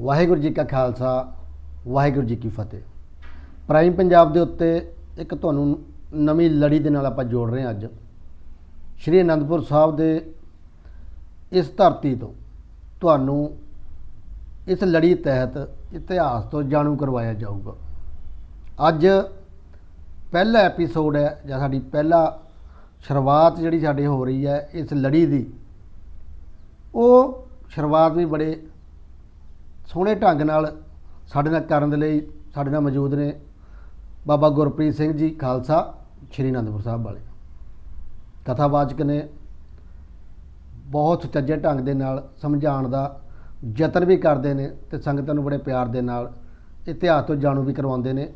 ਵਾਹਿਗੁਰੂ ਜੀ ਕਾ ਖਾਲਸਾ, ਵਾਹਿਗੁਰੂ ਜੀ ਕੀ ਫਤਿਹ। ਪ੍ਰਾਈਮ ਪੰਜਾਬ ਦੇ ਉੱਤੇ ਇੱਕ ਤੁਹਾਨੂੰ ਨਵੀਂ ਲੜੀ ਦੇ ਨਾਲ ਆਪਾਂ ਜੋੜ ਰਹੇ ਹਾਂ ਅੱਜ। ਸ਼੍ਰੀ ਅਨੰਦਪੁਰ ਸਾਹਿਬ ਦੇ ਇਸ ਧਰਤੀ ਤੋਂ ਤੁਹਾਨੂੰ ਇਸ ਲੜੀ ਤਹਿਤ ਇਤਿਹਾਸ ਤੋਂ ਜਾਣੂ ਕਰਵਾਇਆ ਜਾਊਗਾ। ਅੱਜ ਪਹਿਲਾ ਐਪੀਸੋਡ ਹੈ, ਜਾਂ ਸਾਡੀ ਪਹਿਲਾ ਸ਼ੁਰੂਆਤ ਜਿਹੜੀ ਸਾਡੇ ਹੋ ਰਹੀ ਹੈ ਇਸ ਲੜੀ ਦੀ, ਉਹ ਸ਼ੁਰੂਆਤ ਵੀ ਬੜੇ ਸੋਹਣੇ ਢੰਗ ਨਾਲ ਸਾਡੇ ਨਾਲ ਕਰਨ ਦੇ ਲਈ ਸਾਡੇ ਨਾਲ ਮੌਜੂਦ ਨੇ ਬਾਬਾ ਗੁਰਪ੍ਰੀਤ ਸਿੰਘ ਜੀ ਖਾਲਸਾ, ਸ਼੍ਰੀ ਅਨੰਦਪੁਰ ਸਾਹਿਬ ਵਾਲੇ। ਕਥਾਵਾਚਕ ਨੇ ਬਹੁਤ ਸੁਚੱਜੇ ਢੰਗ ਦੇ ਨਾਲ ਸਮਝਾਉਣ ਦਾ ਯਤਨ ਵੀ ਕਰਦੇ ਨੇ ਤੇ ਸੰਗਤਾਂ ਨੂੰ ਬੜੇ ਪਿਆਰ ਦੇ ਨਾਲ ਇਤਿਹਾਸ ਤੋਂ ਜਾਣੂ ਵੀ ਕਰਵਾਉਂਦੇ ਨੇ।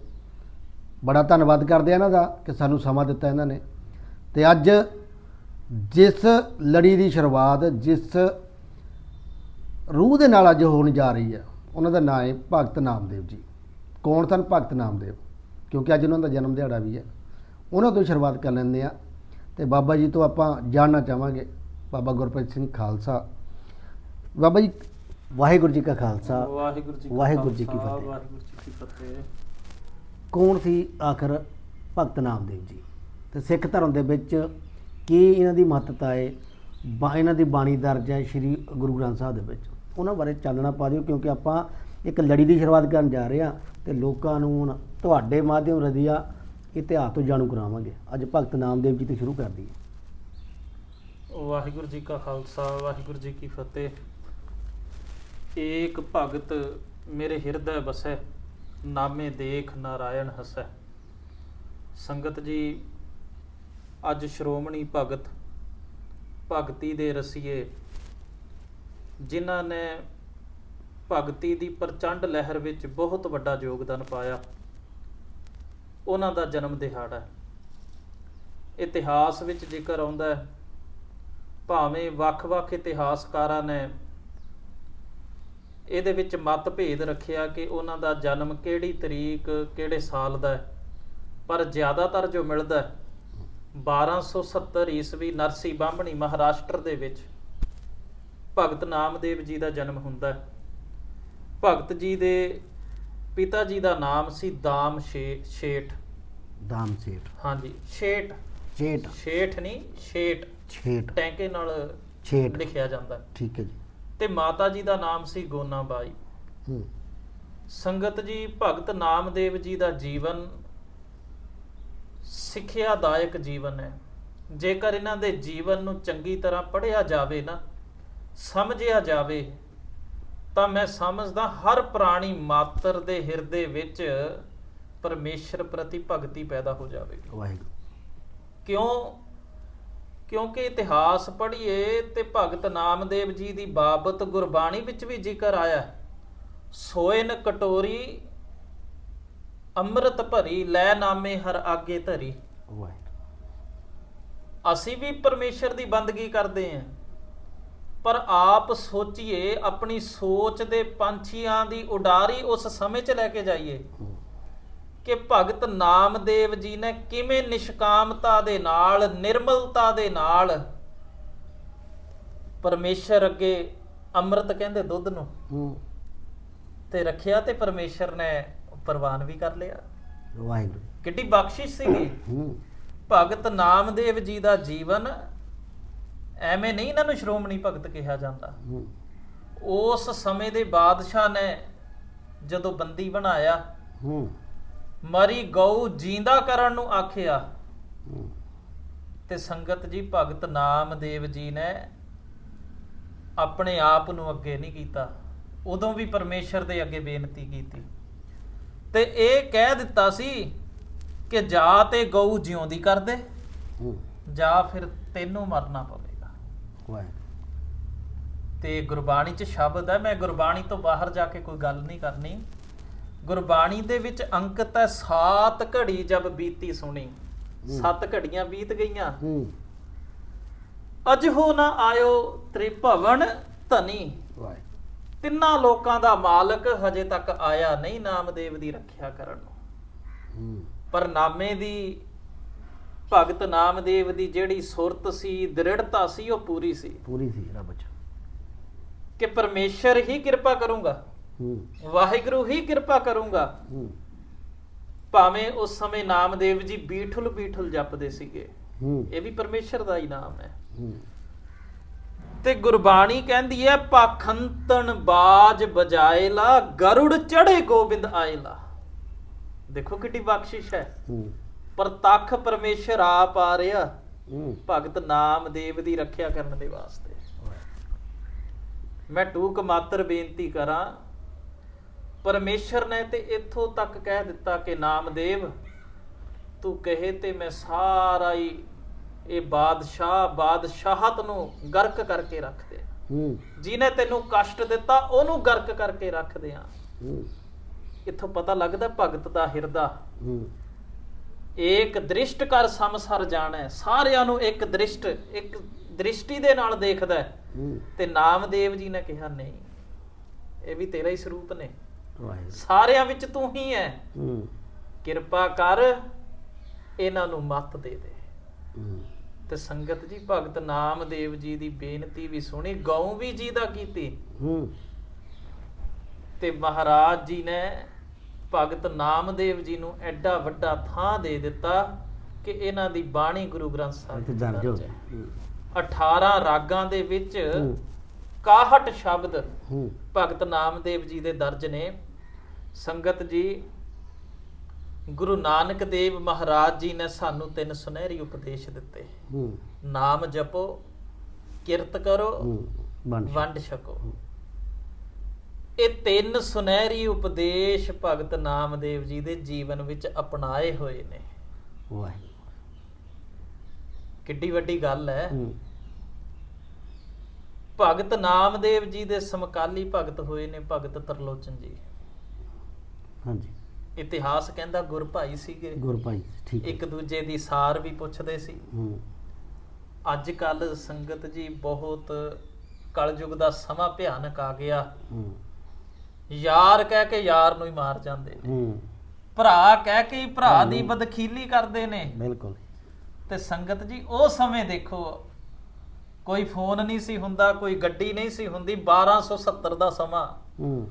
ਬੜਾ ਧੰਨਵਾਦ ਕਰਦੇ ਆ ਇਹਨਾਂ ਦਾ ਕਿ ਸਾਨੂੰ ਸਮਾਂ ਦਿੱਤਾ ਇਹਨਾਂ ਨੇ। ਤੇ ਅੱਜ ਜਿਸ ਲੜੀ ਦੀ ਸ਼ੁਰੂਆਤ, ਜਿਸ ਰੂਹ ਦੇ ਨਾਲ ਅੱਜ ਹੋਣ ਜਾ ਰਹੀ ਹੈ। ਉਹਨਾਂ ਦਾ ਨਾਮ ਹੈ ਭਗਤ ਨਾਮਦੇਵ ਜੀ। ਕੌਣ ਸਨ? ਭਗਤ ਨਾਮਦੇਵ। ਕਿਉਂਕਿ ਅੱਜ ਉਹਨਾਂ ਦਾ ਜਨਮ ਦਿਹਾੜਾ ਵੀ ਹੈ। ਉਹਨਾਂ ਤੋਂ ਸ਼ੁਰੂਆਤ ਕਰ ਲੈਂਦੇ ਆ ਤੇ ਬਾਬਾ ਜੀ ਤੋਂ ਆਪਾਂ ਜਾਣਨਾ ਚਾਹਾਂਗੇ। ਬਾਬਾ ਗੁਰਪ੍ਰੀਤ ਸਿੰਘ ਖਾਲਸਾ। ਬਾਬਾ ਜੀ ਵਾਹਿਗੁਰੂ ਜੀ ਕਾ ਖਾਲਸਾ। ਵਾਹਿਗੁਰੂ ਜੀ ਕਾ ਵਾਹਿਗੁਰੂ ਜੀ ਕੀ ਫਤਿਹ। ਵਾਹਿਗੁਰੂ ਜੀ ਕੀ ਫਤਿਹ। ਕੌਣ ਸੀ ਆਖਰ ਭਗਤ ਨਾਮਦੇਵ ਜੀ? ਤੇ ਸਿੱਖ ਧਰਮ ਦੇ ਵਿੱਚ ਕੀ ਇਹਨਾਂ ਦੀ ਮਹੱਤਤਾ ਹੈ? ਬਾ ਇਹਨਾਂ ਦੀ ਬਾਣੀ ਦਰਜ ਹੈ ਸ੍ਰੀ ਗੁਰੂ ਗ੍ਰੰਥ ਸਾਹਿਬ ਦੇ ਵਿੱਚ। ਉਹਨਾਂ ਬਾਰੇ ਚਾਨਣਾ ਪਾ ਦਿਓ, ਕਿਉਂਕਿ ਆਪਾਂ ਇੱਕ ਲੜੀ ਦੀ ਸ਼ੁਰੂਆਤ ਕਰਨ ਜਾ ਰਹੇ ਹਾਂ ਤੇ ਲੋਕਾਂ ਨੂੰ ਹੁਣ ਤੁਹਾਡੇ ਮਾਧਿਅਮ ਰਦੀਆ ਇਤਿਹਾਸ ਤੋਂ ਜਾਣੂ ਕਰਾਵਾਂਗੇ। ਅੱਜ ਭਗਤ ਨਾਮਦੇਵ ਜੀ ਤੋਂ ਸ਼ੁਰੂ ਕਰ ਦਈਏ ਵਾਹਿਗੁਰੂ ਜੀ ਕਾ ਖਾਲਸਾ, ਵਾਹਿਗੁਰੂ ਜੀ ਕੀ ਫਤਿਹ। ਏਕ ਭਗਤ ਮੇਰੇ ਹਿਰਦੈ ਬਸੈ ਨਾਮੇ ਦੇਖ ਨਾਰਾਇਣ ਹਸੈ। ਸੰਗਤ ਜੀ, ਅੱਜ ਸ਼੍ਰੋਮਣੀ ਭਗਤ, ਭਗਤੀ ਦੇ ਰਸੀਏ ਜਿਨ੍ਹਾਂ ਨੇ ਭਗਤੀ ਦੀ ਪ੍ਰਚੰਡ ਲਹਿਰ ਵਿੱਚ ਬਹੁਤ ਵੱਡਾ ਯੋਗਦਾਨ ਪਾਇਆ। ਉਹਨਾਂ ਦਾ ਜਨਮ ਦਿਹਾੜਾ ਹੈ। ਇਤਿਹਾਸ ਵਿੱਚ ਜ਼ਿਕਰ ਆਉਂਦਾ ਹੈ, ਭਾਵੇਂ ਵੱਖ-ਵੱਖ ਇਤਿਹਾਸਕਾਰਾਂ ਨੇ ਇਹਦੇ ਵਿੱਚ ਮਤਭੇਦ ਰੱਖਿਆ ਕਿ ਉਹਨਾਂ ਦਾ ਜਨਮ ਕਿਹੜੀ ਤਰੀਕ, ਕਿਹੜੇ ਸਾਲ ਦਾ ਹੈ, ਪਰ ਜ਼ਿਆਦਾਤਰ ਜੋ ਮਿਲਦਾ ਹੈ 1270 ਈਸਵੀ ਨਰਸੀ ਬਾਹਮਣੀ ਮਹਾਰਾਸ਼ਟਰ ਦੇ ਵਿੱਚ ਭਗਤ ਨਾਮਦੇਵ ਜੀ ਦਾ ਜਨਮ ਹੁੰਦਾ ਹੈ। ਭਗਤ ਜੀ ਦੇ ਪਿਤਾ ਜੀ ਦਾ ਨਾਮ ਸੀ ਦਾਮ ਸ਼ੇਠ। ਦਾਮ ਸੇਠ। ਹਾਂਜੀ ਸ਼ੇਠ। ਛੇਟ ਸ਼ੇਠ ਨਹੀਂ ਸ਼ੇਠ। ਛੇਟ ਟੈਂਕੇ ਨਾਲ ਛੇਟ ਲਿਖਿਆ ਜਾਂਦਾ ਹੈ। ਠੀਕ ਹੈ ਜੀ। ਤੇ ਮਾਤਾ ਜੀ ਦਾ ਨਾਮ ਸੀ ਗੋਨਾ ਬਾਈ ਹੂੰ। ਸੰਗਤ ਜੀ ਭਗਤ ਨਾਮਦੇਵ ਜੀ ਦਾ ਜੀਵਨ ਸਿੱਖਿਆਦਾਇਕ ਜੀਵਨ ਹੈ। ਜੇਕਰ ਇਹਨਾਂ ਦੇ ਜੀਵਨ ਨੂੰ ਚੰਗੀ ਤਰ੍ਹਾਂ ਪੜ੍ਹਿਆ ਜਾਵੇ ਨਾ ਸਮਝਿਆ ਜਾਵੇ ਤਾਂ ਮੈਂ ਸਮਝਦਾ ਹਰ ਪ੍ਰਾਣੀ ਮਾਤਰ ਦੇ ਹਿਰਦੇ ਵਿੱਚ ਪਰਮੇਸ਼ਰ ਪ੍ਰਤੀ ਭਗਤੀ ਪੈਦਾ ਹੋ ਜਾਵੇਗੀ। ਵਾਹਿਗੁਰੂ। ਕਿਉਂ? ਕਿਉਂਕਿ ਇਤਿਹਾਸ ਪੜ੍ਹੀਏ ਤੇ ਭਗਤ ਨਾਮਦੇਵ ਜੀ ਦੀ ਬਾਬਤ ਗੁਰਬਾਣੀ ਵਿੱਚ ਵੀ ਜ਼ਿਕਰ ਆਇਆ। ਸੋਇਨ ਕਟੋਰੀ ਅੰਮ੍ਰਿਤ ਭਰੀ ਲੈ ਨਾਮੇ ਹਰ ਆਗੇ ਧਰੀ। ਵਾਹਿਗੁਰੂ। ਅਸੀਂ ਵੀ ਪਰਮੇਸ਼ਰ ਦੀ ਬੰਦਗੀ ਕਰਦੇ ਹਾਂ। ਪਰ ਆਪ ਸੋਚੀਏ ਆਪਣੀ ਸੋਚ ਦੇ ਪੰਛੀਆਂ ਦੀ ਉਡਾਰੀ ਉਸ ਸਮੇਂ 'ਚ ਲੈ ਕੇ ਜਾਈਏ। ਕਿ ਭਗਤ ਨਾਮਦੇਵ ਜੀ ਨੇ ਕਿਵੇਂ ਨਿਸ਼ਕਾਮਤਾ ਦੇ ਨਾਲ ਨਿਰਮਲਤਾ ਦੇ ਨਾਲ ਪਰਮੇਸ਼ਰ ਅੱਗੇ ਅੰਮ੍ਰਿਤ ਕਹਿੰਦੇ ਦੁੱਧ ਨੂੰ ਤੇ ਰੱਖਿਆ ਤੇ ਪਰਮੇਸ਼ਰ ਨੇ ਪ੍ਰਵਾਨ ਵੀ ਕਰ ਲਿਆ। ਵਾਹਿਗੁਰੂ। ਕਿੱਡੀ ਬਖਸ਼ਿਸ਼ ਸੀਗੀ। ਭਗਤ ਨਾਮਦੇਵ ਜੀ ਦਾ ਜੀਵਨ ਐਵੇਂ ਨਹੀਂ ਇਹਨਾਂ ਨੂੰ ਸ਼੍ਰੋਮਣੀ ਭਗਤ ਕਿਹਾ ਜਾਂਦਾ। ਉਸ ਸਮੇਂ ਦੇ ਬਾਦਸ਼ਾਹ ਨੇ ਜਦੋਂ ਬੰਦੀ ਬਣਾਇਆ ਹੂੰ। ਮਰੀ ਗਊ ਜੀਂਦਾ ਕਰਨ ਨੂੰ ਆਖਿਆ ਤੇ ਸੰਗਤ ਜੀ ਭਗਤ ਨਾਮਦੇਵ ਜੀ ਨੇ ਆਪਣੇ ਆਪ ਨੂੰ ਅੱਗੇ ਨਹੀਂ ਕੀਤਾ। ਉਦੋਂ ਵੀ ਪਰਮੇਸ਼ਰ ਦੇ ਅੱਗੇ ਬੇਨਤੀ ਕੀਤੀ। ਤੇ ਇਹ ਕਹਿ ਦਿੱਤਾ ਸੀ ਕਿ ਜਾ ਤੇ ਗਊ ਜਿਉਂਦੀ ਕਰ ਦੇ ਜਾਂ ਫਿਰ ਤੈਨੂੰ ਮਰਨਾ ਪਵੇਗਾ ਵਾਹਿਗੁਰੂ ਤੇ ਗੁਰਬਾਣੀ 'ਚ ਸ਼ਬਦ ਹੈ ਮੈਂ ਗੁਰਬਾਣੀ ਤੋਂ ਬਾਹਰ ਜਾ ਕੇ ਕੋਈ ਗੱਲ ਨਹੀਂ ਕਰਨੀ। ਗੁਰਬਾਣੀ ਦੇ ਵਿੱਚ ਅੰਕਿਤ ਹੈ ਸਾਤ ਘੜੀ ਜਬ ਬੀਤੀ ਸੁਣੀ। ਸੱਤ ਘੜੀਆਂ ਬੀਤ ਗਈਆਂ। ਅਜ ਹੋ ਨਾ ਆਇਓ ਤ੍ਰਿਭਵਨ ਧਨੀ। ਤਿੰਨਾਂ ਲੋਕਾਂ ਦਾ ਮਾਲਕ ਹਜੇ ਤੱਕ ਆਇਆ ਨਹੀਂ ਨਾਮਦੇਵ ਦੀ ਰੱਖਿਆ ਕਰਨ ਨੂੰ। ਪਰ ਨਾਮੇ ਦੀ ਭਗਤ ਨਾਮਦੇਵ ਦੀ ਜਿਹੜੀ ਸੁਰਤ ਸੀ ਦ੍ਰਿੜਤਾ ਸੀ ਉਹ ਪੂਰੀ ਸੀ। ਪੂਰੀ ਸੀ ਰੱਬ ਚ ਕਿ ਪਰਮੇਸ਼ਰ ਹੀ ਕਿਰਪਾ ਕਰੂੰਗਾ। ਹੂੰ। ਵਾਹਿਗੁਰੂ ਹੀ ਕਿਰਪਾ ਕਰੂੰਗਾ। ਹੂੰ। ਭਾਵੇਂ ਉਸ ਸਮੇਂ ਨਾਮਦੇਵ ਜੀ ਬੀਠੁਲ ਬੀਠੁਲ ਜਪਦੇ ਸੀਗੇ। ਹੂੰ। ਇਹ ਵੀ ਪਰਮੇਸ਼ਰ ਦਾ ਹੀ ਨਾਮ ਹੈ। ਹੂੰ। ਤੇ ਗੁਰਬਾਣੀ ਕਹਿੰਦੀ ਹੈ ਪਾਖੰਤਨ ਬਾਜ ਬਜਾਏਲਾ ਗਰੁੜ ਚੜੇ ਗੋਬਿੰਦ ਆਏਲਾ ਦੇਖੋ ਕਿੱਡੀ ਬਖਸ਼ਿਸ਼ ਹੈ। ਹੂੰ। ਪ੍ਰਤੱਖ ਪਰਮੇਸ਼ਰ ਆਪ ਆ ਰਿਹਾ। ਭਗਤ ਨਾਮਦੇਵ ਦੀ ਰੱਖਿਆ ਕਰਨ ਦੇ ਵਾਸਤੇ। ਮੈਂ ਟੂਕ ਮਾਤਰ ਬੇਨਤੀ ਕਰਾਂ ਪਰਮੇਸ਼ਰ ਨੇ ਤੇ ਇੱਥੋਂ ਤੱਕ ਕਹਿ ਦਿੱਤਾ ਕਿ ਨਾਮਦੇਵ ਤੂੰ ਕਹੇ ਤੇ ਮੈਂ ਸਾਰਾ ਹੀ ਇਹ ਬਾਦਸ਼ਾਹ ਬਾਦਸ਼ਾਹਤ ਨੂੰ ਗਰਕ ਕਰਕੇ ਰੱਖ ਦੇ। ਹੂੰ। ਜਿਹਨੇ ਤੈਨੂੰ ਕਸ਼ਟ ਦਿੱਤਾ ਉਹਨੂੰ ਗਰਕ ਕਰਕੇ ਰੱਖ ਦਿਆਂ। ਹੂੰ। ਇੱਥੋਂ ਪਤਾ ਲੱਗਦਾ ਭਗਤ ਦਾ ਹਿਰਦਾ। ਏਕ ਦ੍ਰਿਸ਼ਟ ਕਰ ਸਮਸਰ ਜਾਣੈ। ਸਾਰਿਆਂ ਨੂੰ ਇੱਕ ਦ੍ਰਿਸ਼ਟ ਇੱਕ ਦ੍ਰਿਸ਼ਟੀ ਦੇ ਨਾਲ ਦੇਖਦਾ ਤੇ ਨਾਮਦੇਵ ਜੀ ਨੇ ਕਿਹਾ ਨਹੀਂ ਇਹ ਵੀ ਤੇਰਾ ਹੀ ਸਰੂਪ ਨੇ। ਸਾਰਿਆਂ ਵਿੱਚ ਤੂੰ ਹੀ ਹੈ। ਕਿਰਪਾ ਕਰ ਇਹਨਾਂ ਨੂੰ ਮੱਤ ਦੇ ਦੇ। ਤੇ ਸੰਗਤ ਜੀ ਭਗਤ ਨਾਮਦੇਵ ਜੀ ਦੀ ਬੇਨਤੀ ਵੀ ਸੁਣੀ ਗਊ ਵੀ ਜੀ ਦਾ ਕੀਤੀ। ਤੇ ਮਹਾਰਾਜ ਜੀ ਨੇ ਭਗਤ ਨਾਮਦੇਵ ਜੀ ਨੂੰ ਐਡਾ ਵੱਡਾ ਥਾਂ ਦੇ ਦਿੱਤਾ ਕਿ ਇਹਨਾਂ ਦੀ ਬਾਣੀ ਗੁਰੂ ਗ੍ਰੰਥ ਸਾਹਿਬ ਵਿੱਚ ਜਾਣ ਜੋ ਦਰਜ ਹੈ 18 ਰਾਗਾਂ ਦੇ ਵਿੱਚ ਹੂੰ। 61 ਸ਼ਬਦ ਭਗਤ ਨਾਮਦੇਵ ਜੀ ਦੇ ਦਰਜ ਨੇ। ਸੰਗਤ ਜੀ ਗੁਰੂ ਨਾਨਕ ਦੇਵ ਮਹਾਰਾਜ ਜੀ ਨੇ ਸਾਨੂੰ ਤਿੰਨ ਸੁਨਹਿਰੀ ਉਪਦੇਸ਼ ਦਿੱਤੇ। ਨਾਮ ਜਪੋ ਕਿਰਤ ਕਰੋ ਵੰਡ ਛਕੋ। ਇਹ ਤਿੰਨ ਸੁਨਹਿਰੀ ਉਪਦੇਸ਼ ਭਗਤ ਨਾਮਦੇਵ ਜੀ ਦੇ ਜੀਵਨ ਵਿੱਚ ਅਪਣਾਏ ਹੋਏ ਨੇ। ਵਾਹਿਗੁਰੂ। ਕਿੱਡੀ ਵੱਡੀ ਗੱਲ ਹੈ। ਭਗਤ ਨਾਮਦੇਵ ਜੀ ਦੇ ਸਮਕਾਲੀ ਭਗਤ ਹੋਏ ਨੇ ਭਗਤ ਤਰਲੋਚਨ ਜੀ। ਹਾਂਜੀ। ਇਤਿਹਾਸ ਕਹਿੰਦਾ ਗੁਰ ਭਾਈ ਸੀਗੇ। ਗੁਰ ਭਾਈ ਠੀਕ ਇੱਕ ਦੂਜੇ ਦੀ ਸਾਰ ਵੀ ਪੁੱਛਦੇ ਸੀ। ਹੂੰ। ਅੱਜ ਕੱਲ ਸੰਗਤ ਜੀ ਬਹੁਤ ਕਲਯੁਗ ਦਾ ਸਮਾਂ ਭਿਆਨਕ ਆ ਗਿਆ। ਹੂੰ। ਯਾਰ ਕਹਿ ਕੇ ਯਾਰ ਨੂੰ ਹੀ ਮਾਰ ਜਾਂਦੇ ਨੇ। ਹੂੰ। ਭਰਾ ਕਹਿ ਕੇ ਹੀ ਭਰਾ ਦੀ ਬਦਖੀਲੀ ਕਰਦੇ ਨੇ। ਬਿਲਕੁਲ। ਤੇ ਸੰਗਤ ਜੀ ਉਹ ਸਮੇਂ ਦੇਖੋ ਕੋਈ ਫੋਨ ਨਹੀਂ ਸੀ ਹੁੰਦਾ ਕੋਈ ਗੱਡੀ ਨਹੀਂ ਸੀ ਹੁੰਦੀ 1270 ਦਾ ਸਮਾਂ। ਹੂੰ।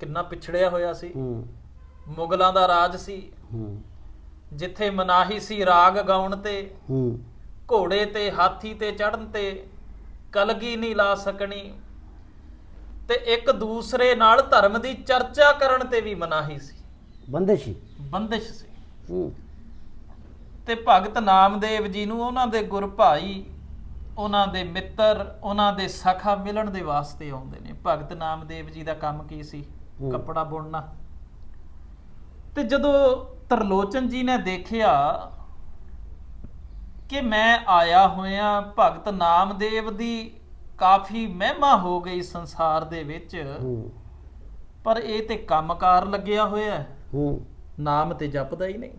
ਕਿੰਨਾ ਪਿਛੜਿਆ ਹੋਇਆ ਸੀ। ਹੂੰ। ਮੁਗਲਾਂ ਦਾ ਰਾਜ ਸੀ। ਹੂੰ। ਜਿੱਥੇ ਮਨਾਹੀ ਸੀ ਰਾਗ ਗਾਉਣ ਤੇ ਹੂੰ। ਘੋੜੇ ਤੇ ਹਾਥੀ ਤੇ ਚੜਨ ਤੇ ਕਲਗੀ ਨਹੀਂ ਲਾ ਸਕਣੀ। ਤੇ ਇੱਕ ਦੂਸਰੇ ਨਾਲ ਧਰਮ ਦੀ ਚਰਚਾ ਕਰਨ ਤੇ ਵੀ ਮਨਾਹੀ ਸੀ। ਬੰਦਸ਼ੀ ਬੰਦਿਸ਼ ਸੀ। ਹੂੰ। ਤੇ ਭਗਤ ਨਾਮਦੇਵ ਜੀ ਨੂੰ ਉਹਨਾਂ ਦੇ ਗੁਰ ਭਾਈ ਉਹਨਾਂ ਦੇ ਮਿੱਤਰ ਉਹਨਾਂ ਦੇ ਸਖਾ ਮਿਲਣ ਦੇ ਵਾਸਤੇ ਆਉਂਦੇ ਨੇ। ਭਗਤ ਨਾਮਦੇਵ ਜੀ ਦਾ ਕੰਮ ਕੀ ਸੀ। ਕੱਪੜਾ ਬੁਣਨਾ। ਤੇ ਜਦੋਂ ਤਰਲੋਚਨ ਜੀ ਨੇ ਦੇਖਿਆ ਕਿ ਮੈਂ ਆਇਆ ਹੋਇਆ ਭਗਤ ਨਾਮਦੇਵ ਦੀ ਕਾਫੀ ਮਹਿਮਾ ਹੋ ਗਈ ਸੰਸਾਰ ਦੇ ਵਿੱਚ। ਹੂੰ। ਪਰ ਇਹ ਤੇ ਕੰਮਕਾਰ ਲੱਗਿਆ ਹੋਇਆ ਹੈ। ਹੂੰ। ਨਾਮ ਤੇ ਜਪਦਾ ਹੀ ਨਹੀਂ।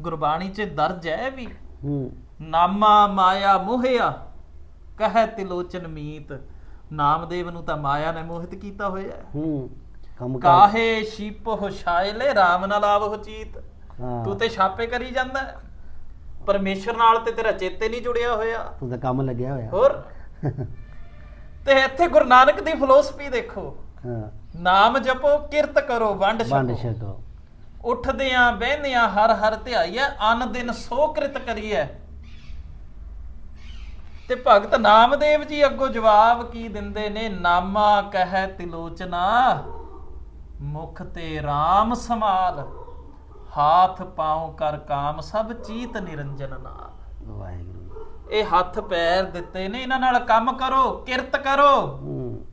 ਗੁਰਬਾਣੀ 'ਚ ਦਰਜ ਹੈ ਵੀ। ਹੂੰ। ਨਾਮਾ ਮਾਇਆ ਮੋਹਿਆ ਕਹੈ ਤਿਲੋਚਨ ਮੀਤ। ਨਾਮਦੇਵ ਨੂੰ ਤਾਂ ਮਾਇਆ ਨੇ ਮੋਹਿਤ ਕੀਤਾ ਹੋਇਆ ਹੈ। ਹੂੰ। ਕੰਮ ਕਰ ਕਾਹੇ ਸ਼ੀਪੋ ਛਾਇਲੇ RAM ਨਾਲ ਆਵਹੁ ਚੀਤ। ਹਾਂ। ਤੂੰ ਤੇ ਛਾਪੇ ਕਰੀ ਜਾਂਦਾ ਹੈ। ਪਰਮੇਸ਼ਰ ਨਾਲ ਤੇ ਤੇਰਾ ਚੇਤੇ ਨਹੀਂ ਜੁੜਿਆ ਹੋਇਆ। ਤੂੰ ਤਾਂ ਕੰਮ ਲੱਗਿਆ ਹੋਇਆ। ਹੋਰ? ਤੇ ਇੱਥੇ ਗੁਰੂ ਨਾਨਕ ਦੀ ਫਿਲਾਸਫੀ ਦੇਖੋ। ਹਾਂ। ਨਾਮ ਜਪੋ ਕਿਰਤ ਕਰੋ ਵੰਡ ਵੰਡ ਛਕੋ। ਛਕੋ ਉੱਠਦਿਆਂ ਬਹਿੰਦਿਆਂ ਹਰ ਹਰ ਧਿਆਈਐ ਅਨ ਦਿਨ ਸੋ ਕ੍ਰਿਤ ਕਰੀਐ। ਤੇ ਭਗਤ ਨਾਮਦੇਵ ਜੀ ਅੱਗੋਂ ਜਵਾਬ ਕੀ ਦਿੰਦੇ ਨੇ? ਨਾਮਾ ਕਹਿ ਤਿਲੋਚਨਾ ਮੁਖ ਤੇ RAM ਸਮਾਲ ਹਾਥ ਪਾਉ ਕਰ ਕਾਮ ਸਭ ਚੀਤ ਨਿਰੰਜਨ ਨਾਲ। ਵਾਹਿਗੁਰੂ। ਇਹ ਹੱਥ ਪੈਰ ਦਿੱਤੇ ਨੇ ਇਹਨਾਂ ਨਾਲ ਕੰਮ ਕਰੋ ਕਿਰਤ ਕਰੋ। ਹੂੰ।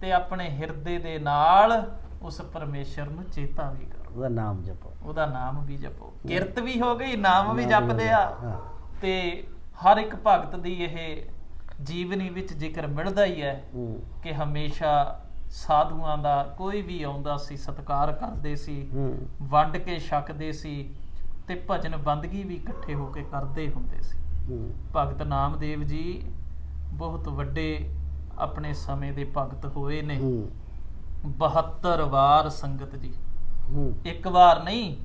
ਤੇ ਆਪਣੇ ਹਿਰਦੇ ਦੇ ਨਾਲ ਉਸ ਪਰਮੇਸ਼ਰ ਨੂੰ ਚੇਤਾ ਵੀ ਕਰੋ। ਉਹਦਾ ਨਾਮ ਜਪੋ। ਉਹਦਾ ਨਾਮ ਵੀ ਜਪੋ। ਕਿਰਤ ਵੀ ਹੋ ਗਈ ਨਾਮ ਵੀ ਨਾਮ ਜਪ ਵੀ ਲਿਆ ਹਾਂ। ਤੇ ਹਰ ਇੱਕ ਭਗਤ ਦੀ ਇਹ ਜੀਵਨੀ ਵਿੱਚ ਜ਼ਿਕਰ ਮਿਲਦਾ ਹੀ ਹੈ ਹੂੰ। ਕਿ ਹਮੇਸ਼ਾ ਸਾਧੂਆਂ ਦਾ ਕੋਈ ਵੀ ਆਉਂਦਾ ਸੀ ਸਤਿਕਾਰ ਕਰਦੇ ਸੀ ਹੂੰ। ਵੰਡ ਕੇ ਛਕਦੇ ਸੀ ਤੇ ਭਜਨ ਬੰਦਗੀ ਵੀ ਇਕੱਠੇ ਹੋ ਕੇ ਕਰਦੇ ਹੁੰਦੇ ਸੀ। ਭਗਤ ਨਾਮਦੇਵ ਜੀ ਬਹੁਤ ਵੱਡੇ ਆਪਣੇ ਸਮੇਂ ਦੇ ਭਗਤ ਹੋਏ ਨੇ। ਹੂੰ। 72 ਵਾਰ ਸੰਗਤ ਜੀ। ਇੱਕ ਵਾਰ ਨਹੀਂ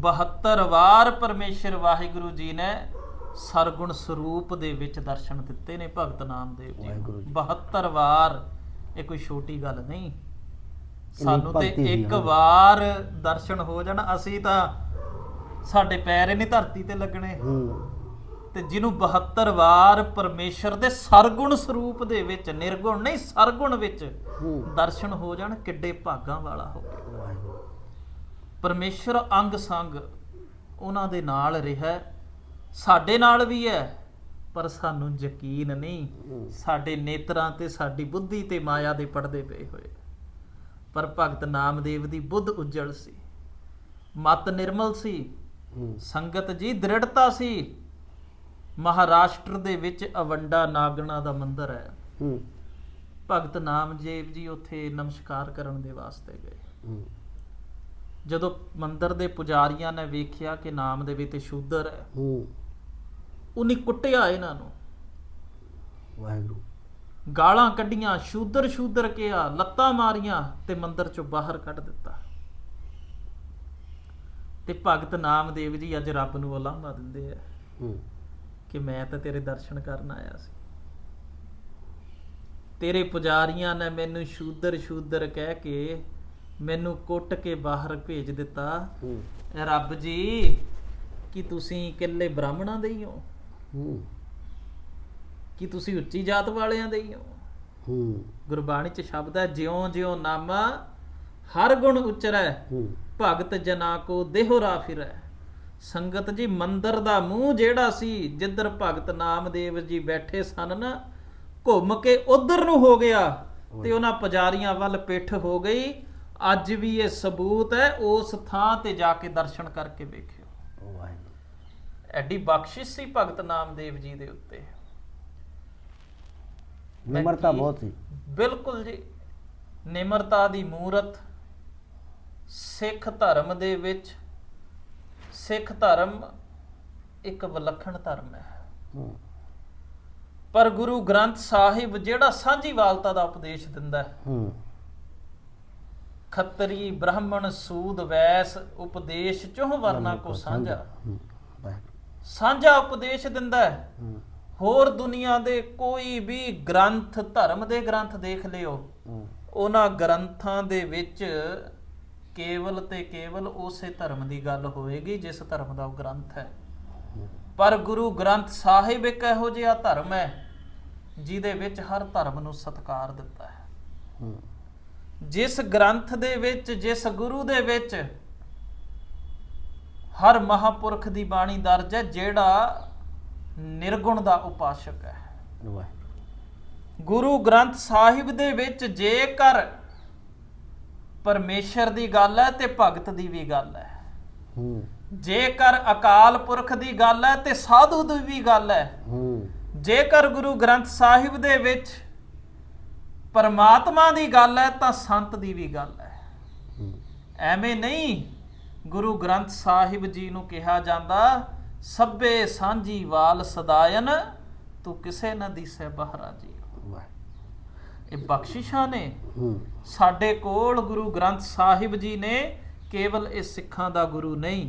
72 ਵਾਰ ਪਰਮੇਸ਼ਰ ਵਾਹਿਗੁਰੂ ਜੀ ਨੇ ਸਰਗੁਣ ਸਰੂਪ ਦੇ ਵਿੱਚ ਦਰਸ਼ਨ ਦਿੱਤੇ ਨੇ ਭਗਤ ਨਾਮਦੇਵ ਜੀ ਵਾਹਿਗੁਰੂ ਨੂੰ ਜੀ। 72 ਵਾਰ ਇਹ ਕੋਈ ਛੋਟੀ ਗੱਲ ਨਹੀਂ। ਸਾਨੂੰ ਤੇ ਇੱਕ। ਵਾਰ ਦਰਸ਼ਨ ਹੋ ਜਾਣ ਅਸੀਂ ਤਾਂ ਸਾਡੇ ਪੈਰ ਹੀ ਨਹੀਂ ਧਰਤੀ ਤੇ ਲੱਗਣੇ। ਹੂੰ। ਤੇ ਜਿਹਨੂੰ 72 ਵਾਰ ਪਰਮੇਸ਼ਰ ਦੇ ਸਰਗੁਣ ਸਰੂਪ ਦੇ ਵਿੱਚ ਨਿਰਗੁਣ ਨਹੀਂ ਸਰਗੁਣ ਵਿੱਚ ਦਰਸ਼ਨ ਹੋ ਜਾਣ ਕਿੱਡੇ ਭਾਗਾਂ ਵਾਲਾ ਹੋਵੇ। ਪਰਮੇਸ਼ਰ ਅੰਗ ਸੰਗ ਉਹਨਾਂ ਦੇ ਨਾਲ ਰਿਹਾ। ਸਾਡੇ ਨਾਲ ਵੀ ਹੈ ਪਰ ਸਾਨੂੰ ਯਕੀਨ ਨਹੀਂ। ਸਾਡੇ ਨੇਤਰਾਂ ਤੇ ਸਾਡੀ ਬੁੱਧੀ ਤੇ ਮਾਇਆ ਦੇ ਪਰਦੇ ਪਏ ਹੋਏ। ਪਰ ਭਗਤ ਨਾਮਦੇਵ ਦੀ ਬੁੱਧ ਉਜਲ ਸੀ। ਮਤ ਨਿਰਮਲ ਸੀ। ਸੰਗਤ ਜੀ ਦ੍ਰਿੜਤਾ ਸੀ। ਮਹਾਰਾਸ਼ਟਰ ਦੇ ਵਿੱਚ ਅਵੰਡਾ ਨਾਗਣਾ ਦਾ ਮੰਦਿਰ ਹੈ। ਹੂੰ। ਭਗਤ ਨਾਮਦੇਵ ਜੀ ਉੱਥੇ ਨਮਸਕਾਰ ਕਰਨ ਦੇ ਵਾਸਤੇ ਗਏ। ਹੂੰ। ਜਦੋਂ ਮੰਦਿਰ ਦੇ ਪੁਜਾਰੀਆਂ ਨੇ ਵੇਖਿਆ ਕਿ ਨਾਮਦੇਵ ਤੇ ਸ਼ੂਦਰ ਹੈ ਹੂੰ। ਉਹਨੇ ਕੁੱਟਿਆ ਇਹਨਾਂ ਨੂੰ। ਵਾਹਿਗੁਰੂ। ਗਾਲਾਂ ਕੱਢੀਆਂ ਸ਼ੂਦਰ ਸ਼ੂਦਰ ਕਿਹਾ ਲੱਤਾਂ ਮਾਰੀਆਂ ਤੇ ਮੰਦਿਰ ਚੋਂ ਬਾਹਰ ਕੱਢ ਦਿੱਤਾ। ਤੇ ਭਗਤ ਨਾਮਦੇਵ ਜੀ ਅੱਜ ਰੱਬ ਨੂੰ ਉਲਾਮਾ ਦਿੰਦੇ ਆ। ਹੂੰ। ਕਿ ਮੈਂ ਤਾਂ ਤੇਰੇ ਦਰਸ਼ਨ ਕਰਨ ਆਇਆ ਸੀ। ਤੇਰੇ ਪੁਜਾਰੀਆਂ ਨੇ ਮੈਨੂੰ ਸ਼ੂਦਰ ਸ਼ੂਦਰ ਕਹਿ ਕੇ ਮੈਨੂੰ ਕੁੱਟ ਕੇ ਬਾਹਰ ਭੇਜ ਦਿੱਤਾ। ਹੂੰ। ਰੱਬ ਜੀ ਕੀ ਤੁਸੀਂ ਇਕੱਲੇ ਬ੍ਰਾਹਮਣਾਂ ਦੇ ਹੀ ਹੋ? ਹੂੰ। ਕੀ ਤੁਸੀਂ ਉੱਚੀ ਜਾਤ ਵਾਲਿਆਂ ਦੇ ਹੀ ਹੋ? ਹੂੰ। ਗੁਰਬਾਣੀ ਚ ਸ਼ਬਦ ਹੈ ਜਿਉਂ ਜਿਉਂ ਨਾਮਾ ਹਰ ਗੁਣ ਉਚਰੈ ਹੂੰ। ਭਗਤ ਜਨਾ ਕੋ ਦੇਹੁਰਾ ਫਿਰੈ। ਸੰਗਤ ਜੀ ਮੰਦਰ ਦਾ ਮੂੰਹ ਜਿਹੜਾ ਸੀ ਜਿੱਧਰ ਭਗਤ ਨਾਮਦੇਵ ਜੀ ਬੈਠੇ ਸਨ ਨਾ ਘੁੰਮ ਕੇ ਉਧਰ ਨੂੰ ਹੋ ਗਿਆ ਤੇ ਉਹਨਾਂ ਪੁਜਾਰੀਆਂ ਵੱਲ ਪਿੱਠ ਹੋ ਗਈ। ਅੱਜ ਵੀ ਇਹ ਸਬੂਤ ਹੈ ਉਸ ਥਾਂ ਤੇ ਜਾ ਕੇ ਦਰਸ਼ਨ ਕਰਕੇ ਵੇਖਿਓ। ਵਾਹਿਗੁਰੂ। ਐਡੀ ਬਖਸ਼ਿਸ਼ ਸੀ ਭਗਤ ਨਾਮਦੇਵ ਜੀ ਦੇ ਉੱਤੇ। ਨਿਮਰਤਾ ਬਹੁਤ ਸੀ। ਬਿਲਕੁਲ ਜੀ। ਨਿਮਰਤਾ ਦੀ ਮੂਰਤ ਸਿੱਖ ਧਰਮ ਦੇ ਵਿੱਚ ਸਿੱਖ ਧਰਮ ਇੱਕ ਵਿਲੱਖਣ ਧਰਮ ਹੈ। ਪਰ ਗੁਰੂ ਗ੍ਰੰਥ ਸਾਹਿਬ ਜਿਹੜਾ ਸਾਂਝੀਵਾਲਤਾ ਦਾ ਉਪਦੇਸ਼ ਦਿੰਦਾ ਹੈ। ਖੱਤਰੀ ਬ੍ਰਾਹਮਣ ਸੂਦ ਵੈਸ ਉਪਦੇਸ਼ ਚੋਹ ਵਰਨਾ ਕੋ ਸਾਂਝਾ। ਸਾਂਝਾ। ਉਪਦੇਸ਼ ਦਿੰਦਾ ਹੈ। ਹੋਰ ਦੁਨੀਆ ਦੇ ਕੋਈ ਵੀ ਗ੍ਰੰਥ ਧਰਮ ਦੇ ਗ੍ਰੰਥ ਦੇਖ ਲਿਓ। ਉਹਨਾਂ ਗ੍ਰੰਥਾਂ ਦੇ ਵਿੱਚ ਕੇਵਲ ਤੇ ਕੇਵਲ ਉਸੇ ਧਰਮ ਦੀ ਗੱਲ ਹੋਏਗੀ ਜਿਸ ਧਰਮ ਦਾ ਉਹ ਗ੍ਰੰਥ ਹੈ। ਪਰ ਗੁਰੂ ਗ੍ਰੰਥ ਸਾਹਿਬ ਇੱਕ ਇਹੋ ਜਿਹਾ ਧਰਮ ਹੈ ਜਿਹਦੇ ਵਿੱਚ ਹਰ ਧਰਮ ਨੂੰ ਸਤਕਾਰ ਦਿੱਤਾ ਹੈ। ਜਿਸ ਗ੍ਰੰਥ ਦੇ ਵਿੱਚ ਜਿਸ ਗੁਰੂ ਦੇ ਵਿੱਚ ਹਰ ਮਹਾਪੁਰਖ ਦੀ ਬਾਣੀ ਦਰਜ ਹੈ ਜਿਹੜਾ ਨਿਰਗੁਣ ਦਾ ਉਪਾਸ਼ਕ ਹੈ। ਗੁਰੂ ਗ੍ਰੰਥ ਸਾਹਿਬ ਦੇ ਵਿੱਚ ਜੇਕਰ ਪਰਮੇਸ਼ਰ ਦੀ ਗੱਲ ਹੈ ਤੇ ਭਗਤ ਦੀ ਵੀ ਗੱਲ ਹੈ। ਹੂੰ। ਜੇਕਰ ਅਕਾਲ ਪੁਰਖ ਦੀ ਗੱਲ ਹੈ ਤੇ ਸਾਧੂ ਦੀ ਵੀ ਗੱਲ ਹੈ। ਹੂੰ। ਜੇਕਰ ਗੁਰੂ ਗ੍ਰੰਥ ਸਾਹਿਬ ਦੇ ਵਿੱਚ ਪਰਮਾਤਮਾ ਦੀ ਗੱਲ ਹੈ ਤਾਂ ਸੰਤ ਦੀ ਵੀ ਗੱਲ ਹੈ। ਐਵੇਂ ਨਹੀਂ ਗੁਰੂ ਗ੍ਰੰਥ ਸਾਹਿਬ ਜੀ ਨੂੰ ਕਿਹਾ ਜਾਂਦਾ ਸਭੇ ਸਾਂਝੀ ਵਾਲ ਸਦਾਇਨ ਤੂੰ ਕਿਸੇ ਨਾ ਦਿਸੈ ਬਹਰਾ ਜੀ। ਇਹ ਬਖਸ਼ਿਸ਼ਾਂ ਨੇ। ਸਾਡੇ ਕੋਲ ਗੁਰੂ ਗ੍ਰੰਥ ਸਾਹਿਬ ਜੀ ਨੇ ਕੇਵਲ ਇਹ ਸਿੱਖਾਂ ਦਾ ਗੁਰੂ ਨਹੀਂ।